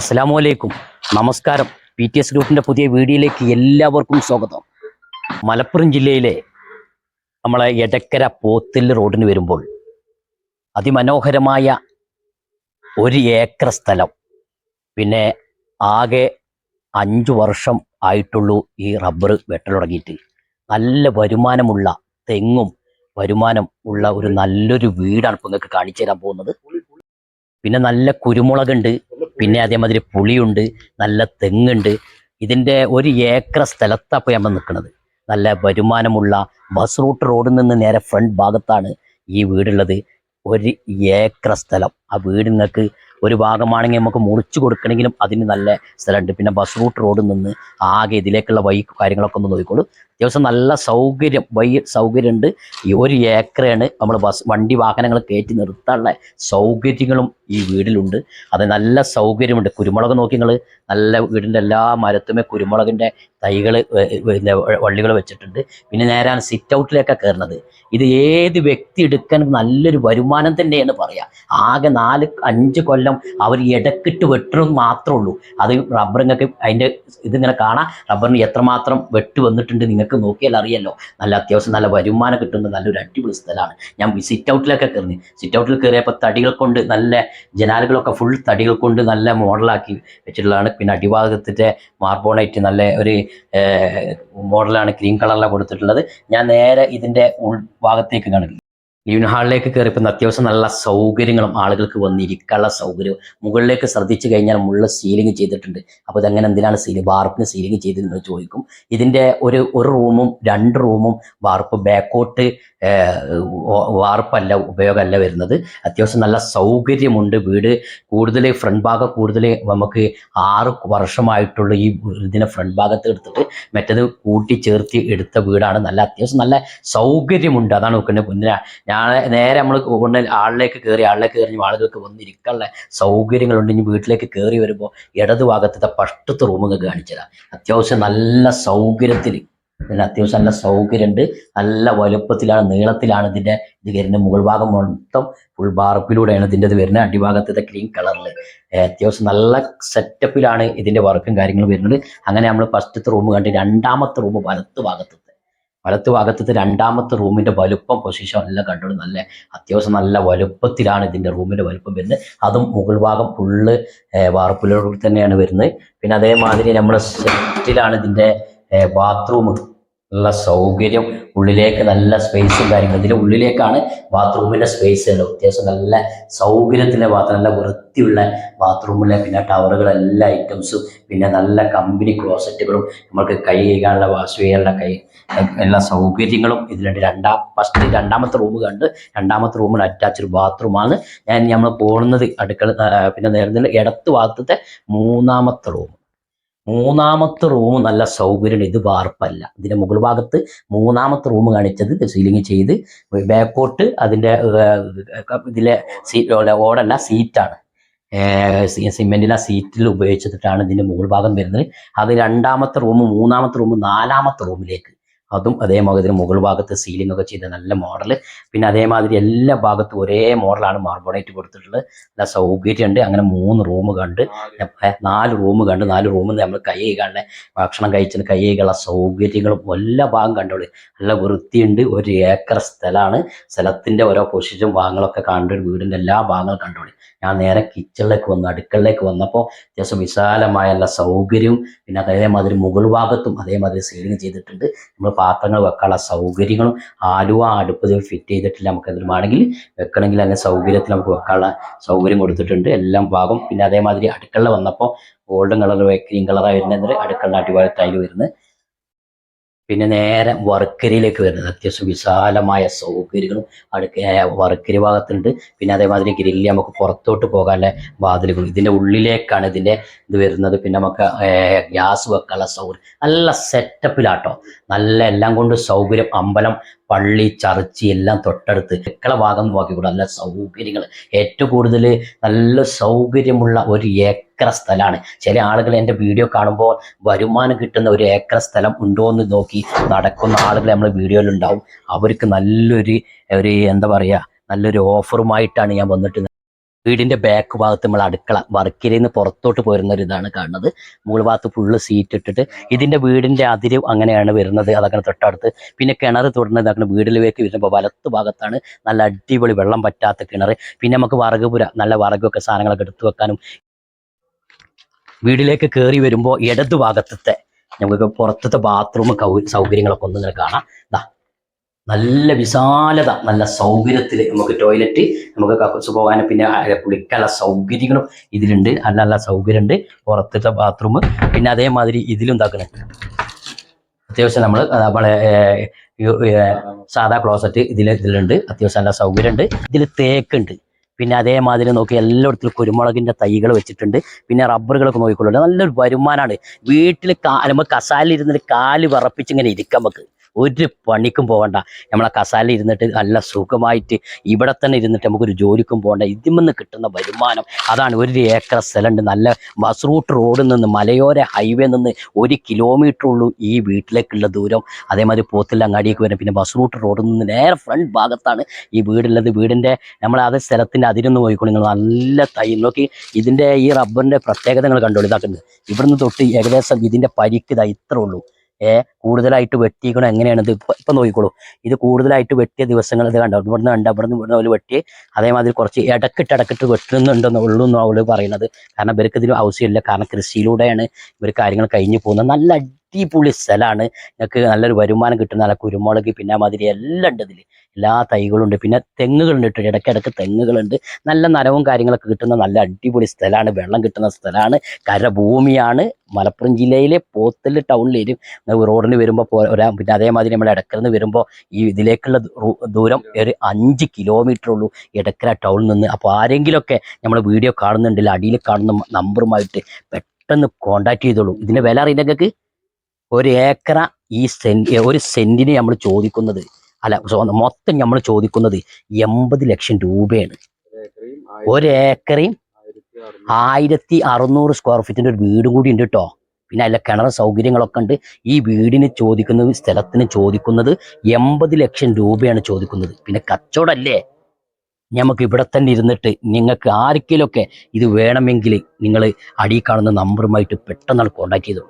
അസ്സാം വലൈക്കും നമസ്കാരം. പി ടി എസ് ഗ്രൂപ്പിന്റെ പുതിയ വീഡിയോയിലേക്ക് എല്ലാവർക്കും സ്വാഗതം. മലപ്പുറം ജില്ലയിലെ നമ്മളെ എടക്കര പോത്തിൽ റോഡിന് വരുമ്പോൾ അതിമനോഹരമായ ഒരു ഏക്കർ സ്ഥലം. പിന്നെ ആകെ അഞ്ച് വർഷം ആയിട്ടുള്ളൂ ഈ റബ്ബർ വെട്ടലുടങ്ങിയിട്ട് നല്ല വരുമാനമുള്ള തെങ്ങും വരുമാനം ഉള്ള ഒരു നല്ലൊരു വീടാണ് ഇപ്പോൾ നിങ്ങൾക്ക് കാണിച്ചു തരാൻ പോകുന്നത്. പിന്നെ നല്ല കുരുമുളകുണ്ട്. പിന്നെ അതേമാതിരി പുളിയുണ്ട് നല്ല തെങ്ങുണ്ട്. ഇതിന്റെ ഒരു ഏക്കർ സ്ഥലത്താണ് ഇപ്പോൾ നമ്മൾ നിൽക്കുന്നത് നല്ല വരുമാനമുള്ള ബസ് റൂട്ട് റോഡിൽ നിന്ന് നേരെ ഫ്രണ്ട് ഭാഗത്താണ് ഈ വീടുള്ളത്. ഒരു ഏക്കർ സ്ഥലം. ആ വീട് നിങ്ങൾക്ക് ഒരു ഭാഗമാണെങ്കിൽ നമുക്ക് മുറിച്ചു കൊടുക്കണമെങ്കിലും അതിന് നല്ല സ്ഥലമുണ്ട്. പിന്നെ ബസ് റൂട്ട് റോഡിൽ നിന്ന് ആകെ ഇതിലേക്കുള്ള വഴി കാര്യങ്ങളൊക്കെ ഒന്ന് നോക്കിക്കോളൂ. അത്യാവശ്യം നല്ല സൗകര്യം വൈ സൗകര്യമുണ്ട്. ഈ ഒരു ഏക്കറാണ് നമ്മൾ ബസ് വണ്ടി വാഹനങ്ങൾ കയറ്റി നിർത്താനുള്ള സൗകര്യങ്ങളും ഈ വീടിലുണ്ട്. അത് നല്ല സൗകര്യമുണ്ട്. കുരുമുളക് നോക്കി നിങ്ങൾ നല്ല വീടിന്റെ എല്ലാ മരത്തുമേ കുരുമുളകിന്റെ തൈകൾ വള്ളികൾ വെച്ചിട്ടുണ്ട്. പിന്നെ നേരാണ് സിറ്റ് ഔട്ടിലേക്കാണ് കയറുന്നത് ഇത് ഏത് വ്യക്തി എടുക്കാൻ നല്ലൊരു വരുമാനം തന്നെയെന്ന് പറയാം. ആകെ നാല് അഞ്ച് കൊല്ലം അവർ ഇടക്കിട്ട് വെട്ടണം മാത്രമേ ഉള്ളൂ. അത് റബ്ബറിങ്ങൾക്ക് അതിന്റെ ഇതിങ്ങനെ കാണാം. റബ്ബറിന് എത്രമാത്രം വെട്ട് വന്നിട്ടുണ്ട് നിങ്ങൾക്ക് നോക്കിയാൽ അറിയാലോ നല്ല അത്യാവശ്യം നല്ല വരുമാനം കിട്ടുന്ന നല്ലൊരു അടിപൊളി സ്ഥലമാണ്. ഞാൻ സിറ്റ് ഔട്ടിലൊക്കെ കയറി സിറ്റ് ഔട്ടിൽ കയറിയപ്പോൾ തടികൾ കൊണ്ട് നല്ല ജനാലുകളൊക്കെ ഫുൾ തടികൾ കൊണ്ട് നല്ല മോഡലാക്കി വെച്ചിട്ടുള്ളതാണ്. പിന്നെ അടിഭാഗത്തിന്റെ മാർബോണൈറ്റ് നല്ല ഒരു മോഡലാണ് ക്രീം കളറിലാണ് കൊടുത്തിട്ടുള്ളത്. ഞാൻ നേരെ ഇതിന്റെ ഉൾഭാഗത്തേക്ക് കാണില്ല ലിവിൻ ഹാളിലേക്ക് കയറിയപ്പോൾ അത്യാവശ്യം നല്ല സൗകര്യങ്ങളും ആളുകൾക്ക് വന്നിരിക്കാനുള്ള സൗകര്യവും. മുകളിലേക്ക് ശ്രദ്ധിച്ചു കഴിഞ്ഞാൽ മുള്ള സീലിംഗ് ചെയ്തിട്ടുണ്ട്. അപ്പോൾ ഇതെങ്ങനെ എന്തിനാണ് സീലിംഗ് വാർപ്പിന് സീലിംഗ് ചെയ്തതെന്ന് ചോദിക്കും. ഇതിന്റെ ഒരു ഒരു റൂമും രണ്ട് റൂമും വാർപ്പ് ബാക്കോട്ട് വാർപ്പല്ല ഉപയോഗമല്ല വരുന്നത്. അത്യാവശ്യം നല്ല സൗകര്യമുണ്ട് വീട്. കൂടുതൽ ഫ്രണ്ട് ഭാഗം കൂടുതൽ നമുക്ക് ആറ് വർഷമായിട്ടുള്ള ഈ ഇതിനെ ഫ്രണ്ട് ഭാഗത്ത് എടുത്തിട്ട് മറ്റത് കൂട്ടി ചേർത്ത് എടുത്ത വീടാണ്. നല്ല അത്യാവശ്യം നല്ല സൗകര്യമുണ്ട്. അതാണ് നോക്കുന്നത് പിന്നെ ഞാൻ നേരെ നമ്മൾ കൊണ്ട് ആളിലേക്ക് കയറി ആളിലേക്ക് കയറി ആളുകൾക്ക് വന്നിരിക്കാനുള്ള സൗകര്യങ്ങളുണ്ട്. ഇനി വീട്ടിലേക്ക് കയറി വരുമ്പോൾ ഇടതു ഭാഗത്തെ ഫസ്റ്റത്തെ റൂമൊക്കെ കാണിച്ചതാണ് അത്യാവശ്യം നല്ല സൗകര്യത്തിൽ പിന്നെ അത്യാവശ്യം നല്ല സൗകര്യമുണ്ട്. നല്ല വലുപ്പത്തിലാണ് നീളത്തിലാണ് ഇതിന്റെ ഇത് വരുന്നത്. മുകൾ ഭാഗം മൊത്തം ഫുൾ ബാർപ്പിലൂടെയാണ് ഇതിന്റെ ഇത് വരുന്നത് അടിഭാഗത്ത് ക്രീം കളറിൽ അത്യാവശ്യം നല്ല സെറ്റപ്പിലാണ് ഇതിന്റെ വർക്കും കാര്യങ്ങളും വരുന്നത്. അങ്ങനെ നമ്മൾ ഫസ്റ്റത്തെ റൂം കണ്ട് രണ്ടാമത്തെ റൂം വലത്ത് ഭാഗത്ത് വലത്ത് ഭാഗത്തത്തെ രണ്ടാമത്തെ റൂമിന്റെ വലുപ്പം പൊസിഷൻ എല്ലാം കണ്ടോളൂ. നല്ല അത്യാവശ്യം നല്ല വലുപ്പത്തിലാണ് ഇതിന്റെ റൂമിന്റെ വലുപ്പം വരുന്നത്. അതും മുകൾ ഭാഗം ഫുള്ള് വാർപ്പിലൂടെ തന്നെയാണ് വരുന്നത്. പിന്നെ അതേമാതിരി നമ്മുടെ സെറ്റിലാണ് ഇതിന്റെ ബാത്റൂം നല്ല സൗകര്യം ഉള്ളിലേക്ക് നല്ല സ്പേസും കാര്യങ്ങളും. ഇതിന്റെ ഉള്ളിലേക്കാണ് ബാത്റൂമിന്റെ സ്പേസ് ഉള്ളത്. അത്യാവശ്യം നല്ല സൗകര്യത്തിലെ ബാത്റൂം നല്ല വൃത്തിയുള്ള ബാത്റൂമിലെ പിന്നെ ടവറുകൾ എല്ലാ ഐറ്റംസും പിന്നെ നല്ല കമ്പനി ക്ലോസറ്റുകളും നമുക്ക് കൈ കഴുകാനുള്ള വാഷ് ചെയ്യാനുള്ള കൈ എല്ലാ സൗകര്യങ്ങളും ഇതിലുണ്ട്. രണ്ടാം ഫസ്റ്റ് രണ്ടാമത്തെ റൂം കണ്ട് രണ്ടാമത്തെ റൂമിൽ അറ്റാച്ച്ഡ് ബാത്റൂമാണ് ഞാൻ നമ്മൾ പോകുന്നത് അടുക്കള പിന്നെ നേരത്തെ ഇടത്ത് ഭാഗത്തെ മൂന്നാമത്തെ റൂം മൂന്നാമത്തെ റൂം നല്ല സൗകര്യമുണ്ട് ഇത് വാർപ്പല്ല. ഇതിന്റെ മുകൾ ഭാഗത്ത് മൂന്നാമത്തെ റൂം കാണിച്ചത് സീലിംഗ് ചെയ്ത് ബാക്കോട്ട് അതിന്റെ ഇതിലെ സീ ഓടല്ല സീറ്റാണ് സിമെന്റിലെ സീറ്റിൽ ഉപയോഗിച്ചിട്ടാണ് ഇതിന്റെ മുകൾ ഭാഗം വരുന്നത്. അത് രണ്ടാമത്തെ റൂം മൂന്നാമത്തെ റൂം നാലാമത്തെ റൂമിലേക്ക് അതും അതേമാതിരി മുകൾ ഭാഗത്ത് സീലിംഗ് ഒക്കെ ചെയ്ത നല്ല മോഡൽ പിന്നെ അതേമാതിരി എല്ലാ ഭാഗത്തും ഒരേ മോഡലാണ് മാർബോണേറ്റ് കൊടുത്തിട്ടുള്ളത്. നല്ല സൗകര്യമുണ്ട് അങ്ങനെ മൂന്ന് റൂം കണ്ട്. നാല്. റൂം കണ്ട്. നാല് റൂമിൽ നമ്മൾ കൈ കഴുകാനുള്ള ഭക്ഷണം കഴിച്ചിട്ട് കൈ കഴുകാനുള്ള സൗകര്യങ്ങളും എല്ലാ ഭാഗം കണ്ടോളൂ. നല്ല വൃത്തിയുണ്ട്. ഒരു ഏക്കർ സ്ഥലമാണ് സ്ഥലത്തിന്റെ ഓരോ പൊസിഷൻ ഭാഗങ്ങളൊക്കെ കണ്ട് വീടിന്റെ എല്ലാ ഭാഗങ്ങളും കണ്ടോളൂ. ഞാൻ നേരെ കിച്ചണിലേക്ക് വന്നു. അടുക്കളയിലേക്ക് വന്നപ്പോൾ അത്യാവശ്യം വിശാലമായ എല്ലാ സൗകര്യവും പിന്നെ അതേമാതിരി മുകൾ ഭാഗത്തും അതേമാതിരി സീലിംഗ് ചെയ്തിട്ടുണ്ട്. നമ്മൾ പാത്രങ്ങൾ വെക്കാനുള്ള സൗകര്യങ്ങളും ആലുവ അടുപ്പ് ഫിറ്റ് ചെയ്തിട്ടില്ല നമുക്ക് എന്തെങ്കിലും വെക്കണമെങ്കിൽ അതിന്റെ സൗകര്യത്തിൽ നമുക്ക് വെക്കാനുള്ള സൗകര്യം കൊടുത്തിട്ടുണ്ട്. എല്ലാം ഭാഗം പിന്നെ അതേമാതിരി അടുക്കള വന്നപ്പോൾ ഗോൾഡൻ കളർ ക്രീം കളറായി വരുന്നത് അടുക്കള അടിവാരത്തായി വരുന്നത് പിന്നെ നേരെ വർക്കരയിലേക്ക് വരുന്നത്. അത്യാവശ്യം വിശാലമായ സൗകര്യങ്ങളും അടുക്ക വർക്കരി ഭാഗത്തുണ്ട്. പിന്നെ അതേമാതിരി ഗ്രില്ല് നമുക്ക് പുറത്തോട്ട് പോകാനുള്ള വാതിലുകളും ഇതിന്റെ ഉള്ളിലേക്കാണ് ഇതിന്റെ ഇത് വരുന്നത്. പിന്നെ നമുക്ക് ഗ്യാസ് വെക്കാനുള്ള സൗകര്യം നല്ല സെറ്റപ്പിലാട്ടോ നല്ല എല്ലാം കൊണ്ട് സൗകര്യം അമ്പലം പള്ളി ചർച്ച് എല്ലാം തൊട്ടടുത്ത് എക്കള ഭാഗം നോക്കിക്കൂടെ നല്ല സൗകര്യങ്ങൾ ഏറ്റവും കൂടുതൽ നല്ല സൗകര്യമുള്ള ഒരു ഏക്കർ സ്ഥലമാണ് ചില ആളുകൾ എന്റെ വീഡിയോ കാണുമ്പോൾ വരുമാനം കിട്ടുന്ന ഒരു ഏക്കർ സ്ഥലം ഉണ്ടോ എന്ന് നോക്കി നടക്കുന്ന ആളുകൾ നമ്മൾ വീഡിയോയിലുണ്ടാവും. അവർക്ക് നല്ലൊരു ഒരു എന്താ പറയുക നല്ലൊരു ഓഫറുമായിട്ടാണ് ഞാൻ വന്നിട്ട് വീടിന്റെ ബാക്ക് ഭാഗത്ത് നമ്മൾ അടുക്കള വർക്കിൽ നിന്ന് പുറത്തോട്ട് പോരുന്ന ഒരു ഇതാണ് കാണുന്നത്. മുകൾ ഭാഗത്ത് ഫുള്ള് സീറ്റ് ഇട്ടിട്ട് ഇതിന്റെ വീടിന്റെ അതിര് അങ്ങനെയാണ് വരുന്നത് അതങ്ങനെ തൊട്ടടുത്ത്. പിന്നെ കിണർ തുടർന്ന് ഇതാക്കുന്ന വീടിലേക്ക് വരുമ്പോൾ വലത്ത് ഭാഗത്താണ് നല്ല അടിപൊളി വെള്ളം പറ്റാത്ത കിണർ പിന്നെ നമുക്ക് വറക് പുര നല്ല വറകൊക്കെ സാധനങ്ങളൊക്കെ എടുത്തു വെക്കാനും. വീടിലേക്ക് കയറി വരുമ്പോൾ ഇടതു ഭാഗത്തെ നമുക്ക് പുറത്തത്തെ ബാത്റൂം സൗകര്യങ്ങളൊക്കെ ഒന്നും കാണാം. നല്ല വിശാലത നല്ല സൗകര്യത്തിൽ നമുക്ക് ടോയ്ലറ്റ് നമുക്ക് കക്കൂസ് പോകാനും പിന്നെ കുളിക്കാനുള്ള സൗകര്യങ്ങളും ഇതിലുണ്ട്. നല്ല നല്ല സൗകര്യമുണ്ട്. പുറത്തത്തെ ബാത്റൂം പിന്നെ അതേമാതിരി ഇതിലും എന്താക്കണേ അത്യാവശ്യം നമ്മൾ നമ്മളെ സാധാ ക്ലോസറ്റ് ഇതിൽ ഇതിലുണ്ട്. അത്യാവശ്യം നല്ല സൗകര്യമുണ്ട്. ഇതിൽ തേക്കുണ്ട്. പിന്നെ അതേമാതിരി നോക്കി എല്ലായിടത്തും കുരുമുളകിന്റെ തൈകൾ വെച്ചിട്ടുണ്ട്. പിന്നെ റബ്ബറുകളൊക്കെ നോക്കിക്കൊള്ളുണ്ട് നല്ലൊരു വരുമാനമാണ് വീട്ടിൽ കാ കസാലിൽ ഇരുന്നിട്ട് കാൽ വിറപ്പിച്ചിങ്ങനെ ഇരിക്കാം നമുക്ക്. ഒരു പണിക്കും പോകണ്ട നമ്മളെ കസാലിൽ ഇരുന്നിട്ട് നല്ല സുഖമായിട്ട് ഇവിടെ തന്നെ ഇരുന്നിട്ട് നമുക്കൊരു ജോലിക്കും പോകണ്ട ഇതിമെന്ന് കിട്ടുന്ന വരുമാനം അതാണ് ഒരു ഏക്കർ സ്ഥലമുണ്ട്. നല്ല ബസ് റൂട്ട് റോഡിൽ നിന്ന് മലയോര ഹൈവേ നിന്ന് ഒരു കിലോമീറ്റർ ഉള്ളൂ ഈ വീട്ടിലേക്കുള്ള ദൂരം. അതേമാതിരി പോത്തിൽ അങ്ങാടിയൊക്കെ വരും. പിന്നെ ബസ് റൂട്ട് റോഡിൽ നിന്ന് നേരെ ഫ്രണ്ട് ഭാഗത്താണ് ഈ വീടുള്ളത്. വീടിന്റെ നമ്മൾ അത് സ്ഥലത്തിന്റെ അതിരൊന്ന് പോയിക്കോളൂ നിങ്ങൾ. നല്ല തൈ നോക്കി ഇതിന്റെ ഈ റബ്ബറിന്റെ പ്രത്യേകത നിങ്ങൾ കണ്ടോളൂ ഇതാക്കുന്നത് ഇവിടുന്ന് തൊട്ട് ഏകദേശം ഇതിന്റെ പരിക്ക് ഇതാ ഇത്ര ഉള്ളൂ. ഏ കൂടുതലായിട്ട് വെട്ടിയിരിക്കണം എങ്ങനെയാണ് ഇത് ഇപ്പം ഇപ്പം നോക്കിക്കോളൂ. ഇത് കൂടുതലായിട്ട് വെട്ടിയ ദിവസങ്ങൾ ഇത് കണ്ടോ? ഇവിടുന്ന് കണ്ട? ഇവിടുന്ന് ഇവിടുന്ന് അവർ വെട്ടി അതേമാതിരി കുറച്ച് ഇടക്കിട്ട് ഇടക്കിട്ട് വെട്ടുന്നുണ്ടെന്ന് ഉള്ളൂ എന്ന് അവൾ പറയുന്നത്. കാരണം ഇവർക്ക് ഇതിന് ആവശ്യമില്ല. കാരണം കൃഷിയിലൂടെയാണ് ഇവർ കാര്യങ്ങൾ കഴിഞ്ഞു പോകുന്നത്. നല്ല അടിപൊളി സ്ഥലമാണ് നിങ്ങൾക്ക് നല്ലൊരു വരുമാനം കിട്ടുന്ന നല്ല കുരുമുളക് പിന്നെ മാതിരി എല്ലാം ഉണ്ട് ഇതിൽ എല്ലാ തൈകളും ഉണ്ട്. പിന്നെ തെങ്ങുകളുണ്ട് കേട്ടോ. ഇടയ്ക്കിടയ്ക്ക് തെങ്ങുകളുണ്ട്. നല്ല നനവും കാര്യങ്ങളൊക്കെ കിട്ടുന്ന നല്ല അടിപൊളി സ്ഥലമാണ് വെള്ളം കിട്ടുന്ന സ്ഥലമാണ് കരഭൂമിയാണ്. മലപ്പുറം ജില്ലയിലെ പോത്തൽ ടൗണിലേരും റോഡിന് വരുമ്പോൾ പോരാ പിന്നെ അതേമാതിരി നമ്മൾ ഇടക്കരന്ന് വരുമ്പോൾ ഈ ഇതിലേക്കുള്ള ദൂരം ഒരു അഞ്ച് കിലോമീറ്റർ ഉള്ളൂ. ഇടക്കര ടൗണിൽ നിന്ന്. അപ്പോൾ ആരെങ്കിലുമൊക്കെ നമ്മൾ വീഡിയോ കാണുന്നുണ്ടെങ്കിൽ അടിയിൽ കാണുന്ന നമ്പറുമായിട്ട് പെട്ടെന്ന് കോണ്ടാക്ട് ചെയ്തോളൂ. ഇതിന്റെ വില അറിയില്ല നിങ്ങൾക്ക്? ഒരു ഏക്കറ ഈ സെന്റ് ഒരു സെന്റിന് നമ്മൾ ചോദിക്കുന്നത് അല്ല മൊത്തം നമ്മൾ ചോദിക്കുന്നത് എൺപത് ലക്ഷം രൂപയാണ്. ഒരു ഏക്കറയും ആയിരത്തി അറുന്നൂറ് സ്ക്വയർ ഫീറ്റിന്റെ ഒരു വീടും കൂടി ഉണ്ട് കേട്ടോ പിന്നെ അതിലെ കിണർ സൗകര്യങ്ങളൊക്കെ ഉണ്ട്. ഈ വീടിന് ചോദിക്കുന്നത് സ്ഥലത്തിന് ചോദിക്കുന്നത് എൺപത് ലക്ഷം രൂപയാണ് ചോദിക്കുന്നത്. പിന്നെ കച്ചവടമല്ലേ നമുക്ക് ഇവിടെ തന്നെ ഇരുന്നിട്ട് നിങ്ങൾക്ക് ആർക്കെങ്കിലുമൊക്കെ ഇത് വേണമെങ്കിൽ നിങ്ങൾ അടിയിൽ കാണുന്ന നമ്പറുമായിട്ട് പെട്ടെന്നാണ് കോൺടാക്ട് ചെയ്തോളൂ